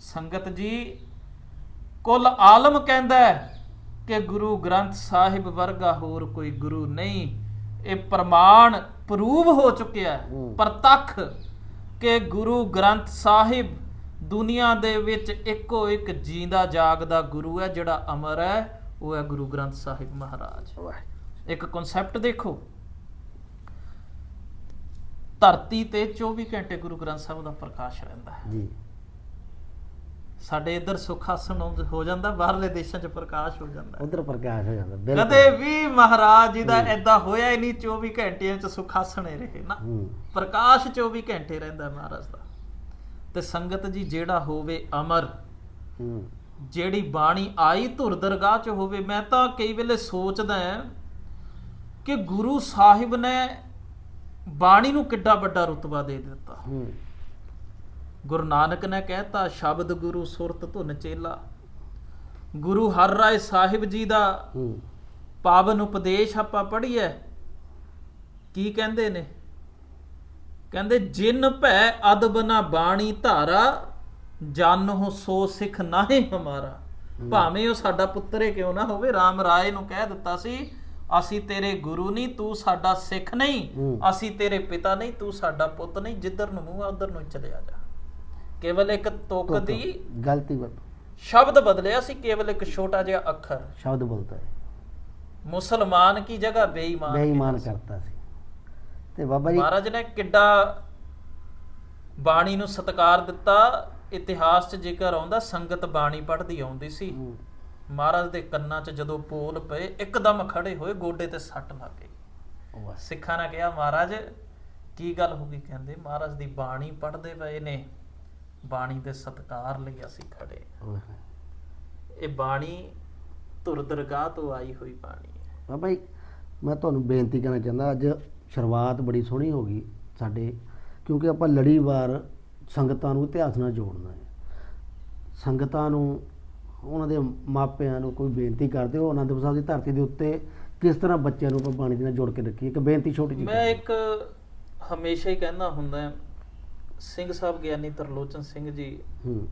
ਸੰਗਤ ਜੀ ਕੁੱਲ ਆਲਮ ਕਹਿੰਦਾ ਕਿ ਗੁਰੂ ਗ੍ਰੰਥ ਸਾਹਿਬ ਵਰਗਾ ਹੋਰ ਕੋਈ ਗੁਰੂ ਨਹੀਂ। ਇਹ ਪ੍ਰਮਾਣ ਪ੍ਰੂਵ ਹੋ ਚੁੱਕਿਆ। ਪ੍ਰਤੱਖ ਕਿ ਗੁਰੂ ਗ੍ਰੰਥ ਸਾਹਿਬ ਦੁਨੀਆ ਦੇ ਵਿੱਚ ਇੱਕੋ ਇੱਕ ਜੀਂਦਾ ਜਾਗਦਾ ਗੁਰੂ ਹੈ ਜਿਹੜਾ ਅਮਰ ਹੈ ਉਹ ਹੈ ਗੁਰੂ ਗ੍ਰੰਥ ਸਾਹਿਬ ਮਹਾਰਾਜ। ਵਾਹਿਗੁਰੂ। ਇੱਕ ਕਨਸੈਪਟ ਦੇਖੋ। ਧਰਤੀ ਤੇ 24 ਘੰਟੇ ਗੁਰੂ ਗ੍ਰੰਥ ਸਾਹਿਬ ਦਾ ਪ੍ਰਕਾਸ਼ ਰਹਿੰਦਾ ਹੈ। ਜੀ। ਸਾਡੇ ਇੱਧਰ ਸੁਖਾਸਨ ਹੋ- ਹੋ ਜਾਂਦਾ ਬਾਹਰਲੇ ਦੇਸ਼ਾਂ 'ਚ ਪ੍ਰਕਾਸ਼ ਹੋ ਜਾਂਦਾ। ਉਧਰ ਪ੍ਰਕਾਸ਼ ਹੋ ਜਾਂਦਾ ਬਿਲਕੁਲ। ਕਦੇ ਵੀ ਮਹਾਰਾਜ ਜੀ। ਦਾ ਐਦਾਂ ਹੋਇਆ ਹੀ ਨਹੀਂ 24 ਘੰਟਿਆਂ 'ਚ ਸੁਖਾਸਨ ਹੀ ਰਹੇ ਨਾ। ਪ੍ਰਕਾਸ਼ 24 ਘੰਟੇ ਰਹਿੰਦਾ ਮਹਾਰਾਜ ਦਾ। ਤੇ ਸੰਗਤ ਜੀ ਜਿਹੜਾ ਹੋਵੇ ਅਮਰ ਜਿਹੜੀ ਬਾਣੀ ਆਈ ਧੁਰ ਦਰਗਾਹ 'ਚ ਹੋਵੇ ਮੈਂ ਤਾਂ ਕਈ ਵੇਲੇ ਸੋਚਦਾ ਹਾਂ ਕਿ ਗੁਰੂ ਸਾਹਿਬ ਨੇ ਬਾਣੀ ਨੂੰ ਕਿੱਡਾ ਵੱਡਾ ਰੁਤਬਾ ਦੇ ਦਿੱਤਾ। ਹੂੰ। ਗੁਰੂ ਨਾਨਕ ਨੇ ਕਹਿਤਾ ਸ਼ਬਦ ਗੁਰੂ ਸੁਰਤ ਧੁਨ ਚੇਲਾ। ਗੁਰੂ ਹਰ ਰਾਏ ਸਾਹਿਬ ਜੀ ਦਾ ਹੂੰ। ਪਾਵਨ ਉਪਦੇਸ਼ ਆਪਾਂ ਪੜ੍ਹੀਏ। ਕੀ ਕਹਿੰਦੇ ਨੇ? ਕਹਿੰਦੇ ਜਿਨ ਭੈ ਅਦਬ ਨਾ ਬਾਣੀ ਧਾਰਾ ਜਨ ਹੋ ਸੋ ਸਿੱਖ ਨਾਹੀ ਹਮਾਰਾ। ਭਾਵੇਂ ਉਹ ਸਾਡਾ ਪੁੱਤਰੇ ਕਿਉਂ ਨਾ ਹੋਵੇ RAM ਰਾਏ ਨੂੰ ਕਹਿ ਦਿੱਤਾ ਸੀ ਅਸੀਂ ਤੇਰੇ ਗੁਰੂ ਨਹੀਂ ਤੂੰ ਸਾਡਾ ਸਿੱਖ ਨਹੀਂ। ਅਸੀਂ ਤੇਰੇ ਪਿਤਾ ਨਹੀਂ ਤੂੰ ਸਾਡਾ ਪੁੱਤ ਨਹੀਂ। ਜਿੱਧਰ ਨੂੰ ਮੂੰਹ ਆ ਉਧਰ ਨੂੰ ਹੀ ਚਲਿਆ ਜਾ। ਕੇਵਲ ਇੱਕ ਤੁਕ ਦੀ ਗਲਤੀ ਬਤ ਸ਼ਬਦ ਬਦਲਿਆ ਸੀ ਕੇਵਲ ਇੱਕ ਛੋਟਾ ਜਿਹਾ ਅੱਖਰ। ਸ਼ਬਦ ਬੋਲਤਾ ਹੈ ਮੁਸਲਮਾਨ ਕੀ ਜਗ੍ਹਾ ਬੇਈਮਾਨ ਬੇਈਮਾਨ। ਕਰਤਾ ਸੀ। ਤੇ ਬਾਬਾ ਜੀ ਮਹਾਰਾਜ ਨੇ ਕਿੱਡਾ ਬਾਣੀ ਨੂੰ ਸਤਿਕਾਰ ਦਿੱਤਾ। ਇਤਿਹਾਸ 'ਚ ਜੇਕਰ ਆਉਂਦਾ ਸੰਗਤ ਬਾਣੀ ਪੜ੍ਹਦੀ ਆਉਂਦੀ ਸੀ। ਮਹਾਰਾਜ ਦੇ ਕੰਨਾਂ 'ਚ ਜਦੋਂ ਪੋਲ ਪਏ ਇੱਕਦਮ ਖੜੇ ਹੋਏ ਗੋਡੇ ਤੇ ਸੱਟ ਲੱਗ ਗਈ। ਸਿੱਖਾਂ ਨੇ ਕਿਹਾ ਮਹਾਰਾਜ ਕੀ ਗੱਲ ਹੋ ਗਈ? ਕਹਿੰਦੇ ਮਹਾਰਾਜ ਦੀ ਬਾਣੀ ਪੜ੍ਹਦੇ ਪਏ ਨੇ। ਬਾਣੀ ਦੇ ਸਤਿਕਾਰ ਲਈ ਅਸੀਂ ਖੜੇ। ਇਹ ਬਾਣੀ ਧੁਰ ਦਰਗਾਹ ਤੋਂ ਆਈ ਹੋਈ ਬਾਣੀ ਹੈ। ਜੀ ਮੈਂ ਤੁਹਾਨੂੰ ਬੇਨਤੀ ਕਰਨਾ ਚਾਹੁੰਦਾ ਅੱਜ ਸ਼ੁਰੂਆਤ ਬੜੀ ਸੋਹਣੀ ਹੋ ਗਈ ਸਾਡੇ ਕਿਉਂਕਿ ਆਪਾਂ ਲੜੀਵਾਰ ਸੰਗਤਾਂ ਨੂੰ ਇਤਿਹਾਸ ਨਾਲ ਜੋੜਨਾ ਹੈ। ਸੰਗਤਾਂ ਨੂੰ ਉਹਨਾਂ ਦੇ ਮਾਪਿਆਂ ਨੂੰ ਕੋਈ ਬੇਨਤੀ ਕਰਦੇ ਹੋ ਅਨੰਦਪੁਰ ਸਾਹਿਬ ਦੀ ਧਰਤੀ ਦੇ ਉੱਤੇ ਕਿਸ ਤਰ੍ਹਾਂ ਬੱਚਿਆਂ ਨੂੰ ਆਪਾਂ ਬਾਣੀ ਦੇ ਨਾਲ ਜੋੜ ਕੇ ਰੱਖੀਏ? ਇੱਕ ਬੇਨਤੀ ਛੋਟੀ ਜਿਹੀ ਮੈਂ ਇੱਕ ਹਮੇਸ਼ਾ ਹੀ ਕਹਿੰਦਾ ਹੁੰਦਾ ਸਿੰਘ ਸਾਹਿਬ ਗਿਆਨੀ ਤਰਲੋਚਨ ਸਿੰਘ ਜੀ ਹੂੰ।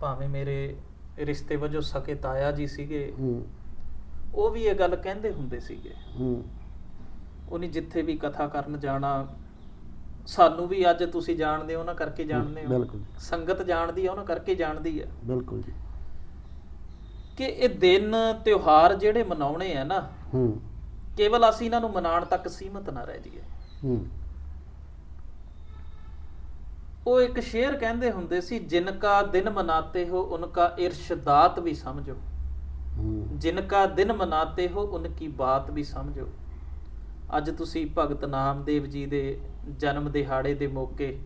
ਭਾਵੇਂ ਮੇਰੇ ਰਿਸ਼ਤੇ ਵਜੋਂ ਸਕੇ ਤਾਇਆ ਜੀ ਸੀਗੇ ਹੂੰ। ਉਹ ਵੀ ਇਹ ਗੱਲ ਕਹਿੰਦੇ ਹੁੰਦੇ ਸੀਗੇ। ਹੂੰ। ਉਹਨੇ ਜਿੱਥੇ ਵੀ ਕਥਾ ਕਰਨ ਜਾਣਾ ਸਾਨੂੰ ਵੀ ਅੱਜ ਤੁਸੀਂ ਜਾਣਦੇ ਹੋ ਉਹਨਾਂ ਕਰਕੇ ਜਾਣਦੇ ਹੋ। ਬਿਲਕੁਲ ਸੰਗਤ ਜਾਣਦੀ ਹੈ ਉਹਨਾਂ ਕਰਕੇ ਜਾਣਦੀ ਹੈ ਬਿਲਕੁਲ ਜੀ। ਕਿ ਇਹ ਦਿਨ ਤਿਉਹਾਰ ਜਿਹੜੇ ਮਨਾਉਣੇ ਆ ਨਾ ਹੂੰ। ਕੇਵਲ ਅਸੀਂ ਇਹਨਾਂ ਨੂੰ ਮਨਾਉਣ ਤੱਕ ਸੀਮਤ ਨਾ ਰਹਿ ਜਾਈਏ। ਹੂੰ। ਉਹ ਇੱਕ ਸ਼ੇਰ ਕਹਿੰਦੇ ਹੁੰਦੇ ਸੀ ਜਿਨ ਕਾ ਦਿਨ ਮਨਾਤੇ ਹੋ ਉਨਕਾ ਇਰਸ਼ਦਾਤ ਵੀ ਸਮਝੋ। ਹੂੰ। ਜਿਨਕਾ ਦਿਨ ਮਨਾਤੇ ਹੋ ਉਨਕੀ ਬਾਤ ਵੀ ਸਮਝੋ। ਅੱਜ ਤੁਸੀਂ ਭਗਤ ਨਾਮਦੇਵ ਜੀ ਦੇ ਜਨਮ ਦਿਹਾੜੇ ਦੇ ਮੌਕੇ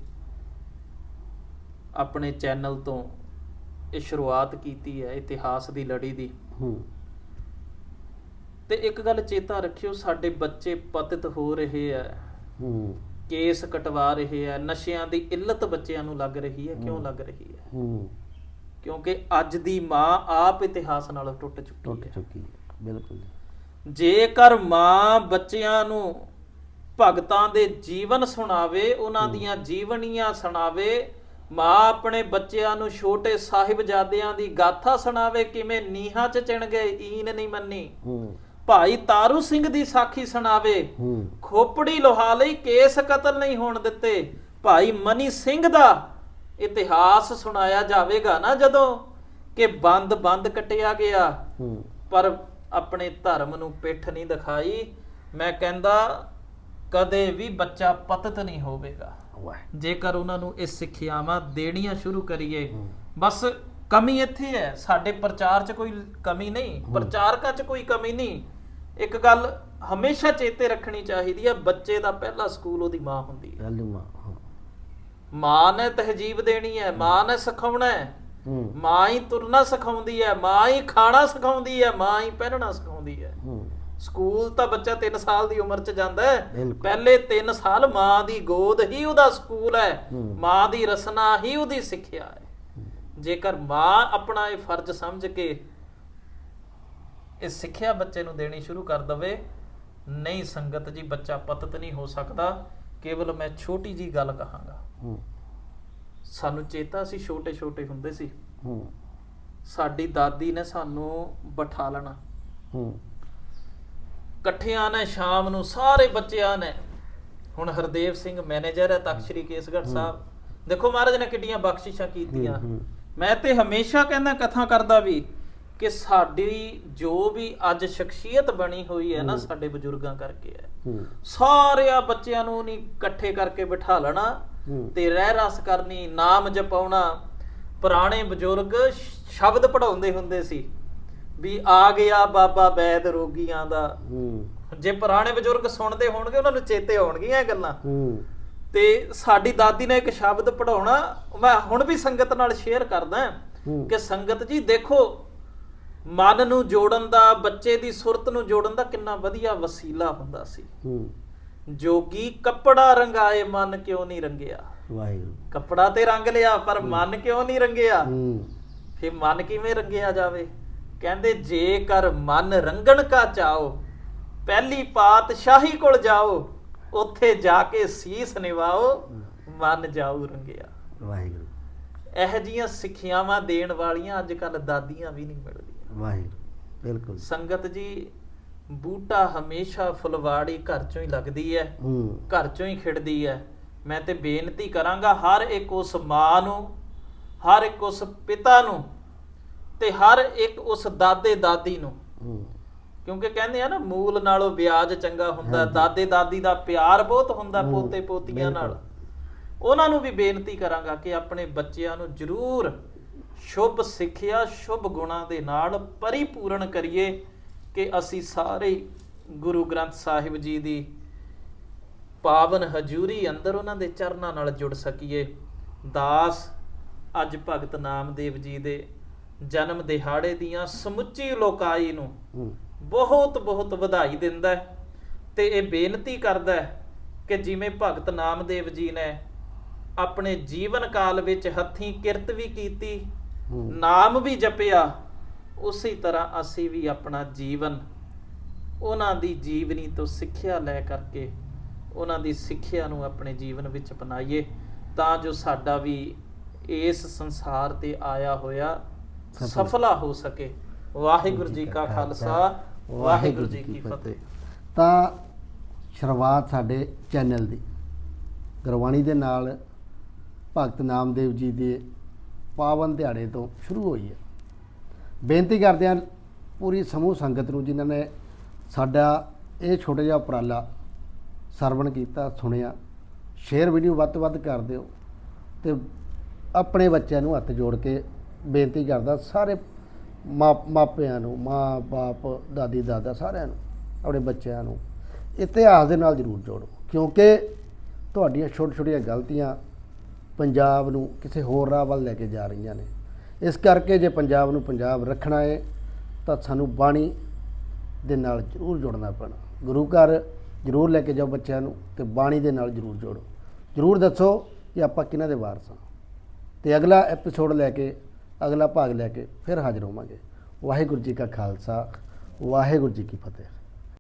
ਆਪਣੇ ਚੈਨਲ ਤੋਂ ਇਹ ਸ਼ੁਰੂਆਤ ਕੀਤੀ ਹੈ ਇਤਿਹਾਸ ਦੀ ਲੜੀ ਦੀ। ਹੂੰ। ਤੇ ਇੱਕ ਗੱਲ ਚੇਤਾ ਰੱਖਿਓ ਸਾਡੇ ਬੱਚੇ ਪਤਿਤ ਹੋ ਰਹੇ ਆ ਹੂੰ। ਕੇਸ ਕਟਵਾ ਰਹੇ ਆ ਨਸ਼ਿਆਂ ਦੀ ਇੱਲਤ ਬੱਚਿਆਂ ਨੂੰ ਲੱਗ ਰਹੀ ਹੈ ਕਿਉਂ। ਲੱਗ ਰਹੀ ਹੈ ਹੂੰ। ਕਿਉਂਕਿ ਅੱਜ ਦੀ ਮਾਂ ਆਪ ਇਤਿਹਾਸ ਨਾਲ ਟੁੱਟ ਚੁੱਕੀ ਟੁੱਟ ਚੁੱਕੀ ਹੈ ਬਿਲਕੁਲ। ਜੇਕਰ ਮਾਂ ਬੱਚਿਆਂ ਨੂੰ ਭਗਤਾਂ ਦੇ ਜੀਵਨ ਸੁਣਾਵੇ ਉਹਨਾਂ। ਦੀਆਂ ਜੀਵਨੀਆਂ ਸੁਣਾਵੇ ਮਾਂ ਆਪਣੇ ਬੱਚਿਆਂ ਨੂੰ ਛੋਟੇ ਸਾਹਿਬਜ਼ਾਦਿਆਂ ਦੀ ਗਾਥਾ ਸੁਣਾਵੇ ਕਿਵੇਂ ਨੀਹਾਂ 'ਚ ਚਿਣ ਗਏ ਈਨ ਨਹੀਂ ਮੰਨੀ। ਭਾਈ ਤਾਰੂ ਸਿੰਘ ਦੀ ਸਾਖੀ ਸੁਣਾਵੇ। ਖੋਪੜੀ ਲੋਹਾ ਲਈ ਕੇਸ ਕਤਲ ਨਹੀਂ ਹੋਣ ਦਿੱਤੇ। ਭਾਈ ਮਨੀ ਸਿੰਘ ਦਾ ਇਤਿਹਾਸ ਸੁਣਾਇਆ ਜਾਵੇਗਾ ਨਾ ਜਦੋਂ ਕਿ ਬੰਦ ਬੰਦ ਕਟਿਆ ਗਿਆ। ਪਰ ਆਪਣੇ ਧਰਮ ਨੂੰ ਪਿੱਠ ਨਹੀਂ ਦਿਖਾਈ। ਮੈਂ ਕਹਿੰਦਾ ਕਦੇ ਵੀ ਬੱਚਾ ਪਤਤ ਨਹੀਂ ਹੋਵੇਗਾ। ਵਾਹ ਜੇਕਰ ਉਹਨਾਂ ਨੂੰ ਇਹ ਸਿੱਖਿਆਵਾਂ ਦੇਣੀਆਂ ਸ਼ੁਰੂ ਕਰੀਏ। ਬਸ ਕਮੀ ਇੱਥੇ ਹੈ ਸਾਡੇ ਪ੍ਰਚਾਰ 'ਚ ਕੋਈ ਕਮੀ ਨਹੀਂ ਪ੍ਰਚਾਰਕਾਂ 'ਚ ਕੋਈ ਕਮੀ ਨਹੀਂ ਇੱਕ ਗੱਲ ਹਮੇਸ਼ਾ ਚੇਤੇ ਰੱਖਣੀ ਚਾਹੀਦੀ ਹੈ ਬੱਚੇ ਦਾ ਪਹਿਲਾ ਸਕੂਲ ਉਹਦੀ ਮਾਂ ਹੁੰਦੀ ਹੈ ਗੱਲ ਮਾਂ ਹਾਂ। ਮਾਂ ਨੇ ਤਹਜੀਬ ਦੇਣੀ ਹੈ ਮਾਂ ਨੇ ਸਿਖਾਉਣਾ ਹੈ ਹੂੰ ਮਾਂ ਹੀ ਤੁਰਨਾ ਸਿਖਾਉਂਦੀ ਹੈ ਮਾਂ ਹੀ ਖਾਣਾ ਸਿਖਾਉਂਦੀ ਹੈ ਮਾਂ ਹੀ ਪਹਿਨਣਾ ਸਿਖਾਉਂਦੀ ਹੂੰ ਸਕੂਲ ਤਾਂ ਬੱਚਾ 3 ਸਾਲ ਦੀ ਉਮਰ 'ਚ ਜਾਂਦਾ ਹੈ। ਪਹਿਲੇ 3 ਸਾਲ ਮਾਂ ਦੀ ਗੋਦ ਹੀ ਉਹਦਾ ਸਕੂਲ ਹੈ। ਮਾਂ ਦੀ ਰਸਨਾ ਹੀ ਉਹਦੀ ਸਿੱਖਿਆ ਹੈ। ਜੇਕਰ ਮਾਂ ਆਪਣਾ ਇਹ ਫਰਜ਼ ਸਮਝ ਕੇ ਇਹ ਸਿੱਖਿਆ ਬੱਚੇ ਨੂੰ ਦੇਣੀ ਸ਼ੁਰੂ ਕਰ ਦਵੇ ਨਹੀਂ ਸੰਗਤ ਜੀ ਬੱਚਾ ਪਤਤ ਨਹੀਂ ਹੋ ਸਕਦਾ। ਕੇਵਲ ਮੈਂ ਛੋਟੀ ਜੀ ਗੱਲ ਕਹਾਂਗਾ। ਸਾਨੂੰ ਚੇਤਾ ਸੀ ਛੋਟੇ ਛੋਟੇ ਹੁੰਦੇ ਸੀ। ਸਾਡੀ ਦਾਦੀ ਨੇ ਸਾਨੂੰ ਬਿਠਾ ਲੈਣਾ। ਇਕੱਠਿਆਂ ਨੇ ਸ਼ਾਮ ਨੂੰ ਸਾਰੇ ਬੱਚਿਆਂ ਨੇ। ਹੁਣ ਹਰਦੇਵ ਸਿੰਘ ਮੈਨੇਜਰ ਹੈ ਤਖਤ ਸ੍ਰੀ ਕੇਸਗੜ੍ਹ ਸਾਹਿਬ। ਦੇਖੋ ਮਹਾਰਾਜ ਨੇ ਕਿੱਡੀਆਂ ਬਖਸ਼ਿਸ਼ਾਂ ਕੀਤੀਆਂ। ਮੈਂ ਤੇ ਹਮੇਸ਼ਾ ਕਹਿੰਦਾ ਕਥਾ ਕਰਦਾ ਵੀ ਕਿ ਸਾਡੀ ਜੋ ਵੀ ਅੱਜ ਸ਼ਖਸੀਅਤ ਬਣੀ ਹੋਈ ਹੈ ਨਾ। ਸਾਡੇ ਬਜ਼ੁਰਗਾਂ ਕਰਕੇ ਹੈ। ਸਾਰਿਆਂ ਬੱਚਿਆਂ ਨੂੰ ਨਹੀਂ ਇਕੱਠੇ ਕਰਕੇ ਬਿਠਾ ਲੈਣਾ। ਤੇ ਰਹਿ ਰਸ ਕਰਨੀ ਨਾਮ ਜਪਾਉਣਾ। ਪੁਰਾਣੇ ਬਜ਼ੁਰਗ ਸ਼ਬਦ ਪੜਾਉਂਦੇ ਹੁੰਦੇ ਸੀ। ਵੀ ਆ ਗਿਆ ਬਾਬਾ ਬੈਦ ਰੋਗੀਆਂ ਦਾ। ਹੂੰ। ਜੇ ਪੁਰਾਣੇ ਬਜ਼ੁਰਗ ਸੁਣਦੇ ਹੋਣਗੇ ਉਹਨਾਂ ਨੂੰ ਚੇਤੇ ਆਉਣਗੀਆਂ ਇਹ ਗੱਲਾਂ। ਹੂੰ। ਤੇ ਸਾਡੀ ਦਾਦੀ ਨੇ ਇੱਕ ਸ਼ਬਦ ਪੜਾਉਣਾ ਮੈਂ ਹੁਣ ਵੀ ਸੰਗਤ ਨਾਲ ਸ਼ੇਅਰ ਕਰਦਾ। ਕਿ ਸੰਗਤ ਜੀ ਦੇਖੋ ਮਨ ਨੂੰ ਜੋੜਨ ਦਾ ਬੱਚੇ ਦੀ ਸੁਰਤ ਨੂੰ ਜੋੜਨ ਦਾ ਕਿੰਨਾ ਵਧੀਆ ਵਸੀਲਾ ਹੁੰਦਾ ਸੀ। ਹੂੰ। ਜੋਗੀ ਕੱਪੜਾ ਰੰਗਾਏ ਮਨ ਕਿਉਂ ਨਹੀਂ ਰੰਗਿਆ? ਵਾਹਿਗੁਰੂ। ਕੱਪੜਾ ਤੇ ਰੰਗ ਲਿਆ ਪਰ ਮਨ ਕਿਉਂ ਨਹੀਂ ਰੰਗਿਆ? ਹੂੰ। ਫਿਰ ਮਨ ਕਿਵੇਂ ਰੰਗਿਆ ਜਾਵੇ? ਕਹਿੰਦੇ ਜੇਕਰ ਮਨ ਰੰਗਣ ਕਾ ਚਾਓ ਪਹਿਲੀ ਪਾਤਸ਼ਾਹੀ ਕੋਲ ਜਾਓ ਉੱਥੇ ਜਾ ਕੇ ਸੀਸ ਨਿਵਾਓ ਮਨ ਜਾਊ ਰੰਗਿਆ। ਵਾਹਿਗੁਰੂ। ਇਹ ਜੀਆਂ ਸਿੱਖਿਆਵਾਂ ਦੇਣ ਵਾਲੀਆਂ ਅੱਜ ਕੱਲ ਦਾਦੀਆਂ ਵੀ ਨਹੀਂ ਮਿਲਦੀਆਂ। ਵਾਹਿਗੁਰੂ ਬਿਲਕੁਲ। ਸੰਗਤ ਜੀ ਬੂਟਾ ਹਮੇਸ਼ਾ ਫੁਲਵਾੜੀ ਘਰ ਚੋਂ ਹੀ ਲੱਗਦੀ ਹੂੰ। ਘਰ ਚੋਂ ਹੀ ਖਿੜਦੀ ਹੈ। ਮੈਂ ਤੇ ਬੇਨਤੀ ਕਰਾਂਗਾ ਹਰ ਇੱਕ ਉਸ ਮਾਂ ਨੂੰ ਹਰ ਇੱਕ ਉਸ ਪਿਤਾ ਨੂੰ ਤੇ ਹਰ ਇੱਕ ਉਸ ਦਾਦੇ ਦਾਦੀ ਨੂੰ ਕਿਉਂਕਿ ਕਹਿੰਦੇ ਆ ਨਾ ਮੂਲ ਨਾਲੋਂ ਵਿਆਜ ਚੰਗਾ ਹੁੰਦਾ। ਦਾਦੇ ਦਾਦੀ ਦਾ ਪਿਆਰ ਬਹੁਤ ਹੁੰਦਾ ਪੋਤੇ ਪੋਤੀਆਂ ਨਾਲ। ਉਹਨਾਂ ਨੂੰ ਵੀ ਬੇਨਤੀ ਕਰਾਂਗਾ ਕਿ ਆਪਣੇ ਬੱਚਿਆਂ ਨੂੰ ਜ਼ਰੂਰ ਸ਼ੁਭ ਸਿੱਖਿਆ ਸ਼ੁਭ ਗੁਣਾਂ ਦੇ ਨਾਲ ਪਰਿਪੂਰਨ ਕਰੀਏ ਕਿ ਅਸੀਂ ਸਾਰੇ ਗੁਰੂ ਗ੍ਰੰਥ ਸਾਹਿਬ ਜੀ ਦੀ ਪਾਵਨ ਹਜੂਰੀ ਅੰਦਰ ਉਹਨਾਂ ਦੇ ਚਰਨਾਂ ਨਾਲ ਜੁੜ ਸਕੀਏ ਦਾਸ ਅੱਜ ਭਗਤ ਨਾਮਦੇਵ ਜੀ ਦੇ ਜਨਮ ਦਿਹਾੜੇ ਦੀਆਂ ਸਮੁੱਚੀ ਲੋਕਾਈ ਨੂੰ ਬਹੁਤ ਬਹੁਤ ਵਧਾਈ ਦਿੰਦਾ ਹੈ ਤੇ ਇਹ ਬੇਨਤੀ ਕਰਦਾ ਹੈ ਕਿ ਜਿਵੇਂ ਭਗਤ ਨਾਮਦੇਵ ਜੀ ਨੇ ਆਪਣੇ ਜੀਵਨ ਕਾਲ ਵਿੱਚ ਹੱਥੀਂ ਕਿਰਤ ਵੀ ਕੀਤੀ ਨਾਮ ਵੀ ਜਪਿਆ ਉਸੇ ਤਰ੍ਹਾਂ ਅਸੀਂ ਵੀ ਆਪਣਾ ਜੀਵਨ ਉਹਨਾਂ ਦੀ ਜੀਵਨੀ ਤੋਂ ਸਿੱਖਿਆ ਲੈ ਕਰਕੇ ਉਹਨਾਂ ਦੀ ਸਿੱਖਿਆ ਨੂੰ ਆਪਣੇ ਜੀਵਨ ਵਿੱਚ ਅਪਣਾਈਏ ਤਾਂ ਜੋ ਸਾਡਾ ਵੀ ਇਸ ਸੰਸਾਰ ਤੇ ਆਇਆ ਹੋਇਆ। ਸਫਲਾ ਹੋ ਸਕੇ। ਵਾਹਿਗੁਰੂ ਜੀ ਕਾ ਖਾਲਸਾ ਵਾਹਿਗੁਰੂ ਜੀ ਕੀ ਫਤਿਹ। ਤਾਂ ਸ਼ੁਰੂਆਤ ਸਾਡੇ ਚੈਨਲ ਦੀ। ਗੁਰਬਾਣੀ ਦੇ ਨਾਲ ਭਗਤ ਨਾਮਦੇਵ ਜੀ ਦੇ ਪਾਵਨ ਦਿਹਾੜੇ ਤੋਂ ਸ਼ੁਰੂ ਹੋਈ ਹੈ। ਬੇਨਤੀ ਕਰਦੇ ਹਾਂ ਪੂਰੀ ਸਮੂਹ ਸੰਗਤ ਨੂੰ ਜਿਨ੍ਹਾਂ ਨੇ ਸਾਡਾ ਇਹ ਛੋਟਾ ਜਿਹਾ ਉਪਰਾਲਾ ਸਰਵਣ ਕੀਤਾ ਸੁਣਿਆ ਸ਼ੇਅਰ ਵੀਡੀਓ ਵੱਧ ਤੋਂ ਵੱਧ ਕਰ ਦਿਓ ਤੇ ਆਪਣੇ ਬੱਚਿਆਂ ਨੂੰ ਹੱਥ ਜੋੜ ਕੇ ਬੇਨਤੀ ਕਰਦਾ ਸਾਰੇ ਮਾਪ- ਮਾਪਿਆਂ ਨੂੰ, ਮਾਂ, ਬਾਪ, ਦਾਦੀ, ਦਾਦਾ ਸਾਰਿਆਂ ਨੂੰ, ਆਪਣੇ ਬੱਚਿਆਂ ਨੂੰ ਇਤਿਹਾਸ ਦੇ ਨਾਲ ਜ਼ਰੂਰ ਜੋੜੋ, ਕਿਉਂਕਿ ਤੁਹਾਡੀਆਂ ਛੋਟੀਆਂ ਛੋਟੀਆਂ ਗਲਤੀਆਂ ਪੰਜਾਬ ਨੂੰ ਕਿਸੇ ਹੋਰ ਰਾਹ ਵੱਲ ਲੈ ਕੇ ਜਾ ਰਹੀਆਂ ਨੇ। ਇਸ ਕਰਕੇ ਜੇ ਪੰਜਾਬ ਨੂੰ ਪੰਜਾਬ ਰੱਖਣਾ ਹੈ ਤਾਂ ਸਾਨੂੰ ਬਾਣੀ ਦੇ ਨਾਲ ਜ਼ਰੂਰ ਜੁੜਨਾ ਪੈਣਾ। ਗੁਰੂ ਘਰ ਜ਼ਰੂਰ ਲੈ ਕੇ ਜਾਓ ਬੱਚਿਆਂ ਨੂੰ ਤੇ ਬਾਣੀ ਦੇ ਨਾਲ ਜ਼ਰੂਰ ਜੋੜੋ। ਜ਼ਰੂਰ ਦੱਸੋ ਕਿ ਆਪਾਂ ਕਿਹਨਾਂ ਦੇ ਵਾਰਸ ਹਾਂ। ਤੇ ਅਗਲਾ ਐਪੀਸੋਡ ਲੈ ਕੇ ਅਗਲਾ ਭਾਗ ਲੈ ਕੇ ਫਿਰ ਹਾਜ਼ਰ ਹੋਵਾਂਗੇ। ਵਾਹਿਗੁਰੂ ਜੀ ਕਾ ਖਾਲਸਾ, ਵਾਹਿਗੁਰੂ ਜੀ ਕੀ ਫਤਿਹ।